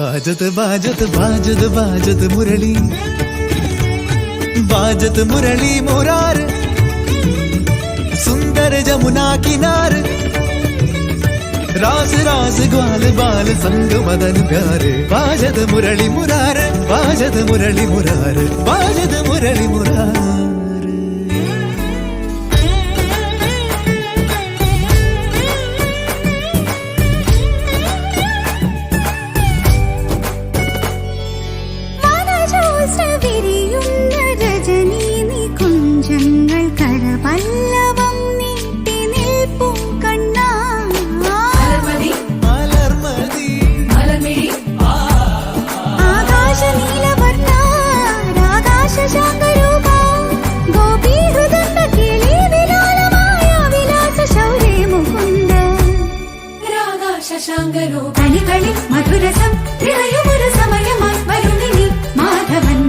வாஜத் வாஜத் வாஜத் வாஜத் முரளி. வாஜத் முரளி முரார் சுந்தர ஜமுனா கினார் ராசு ராசு ग्वाल बाल संग मदन प्यारे वाजत मुरली मुरार वाजत मुरली मुरार वाज ശശാങ്കരോ കളി മധുരസം ഹൃദയമൊരു സമയമായി വരുണിനി മാധവൻ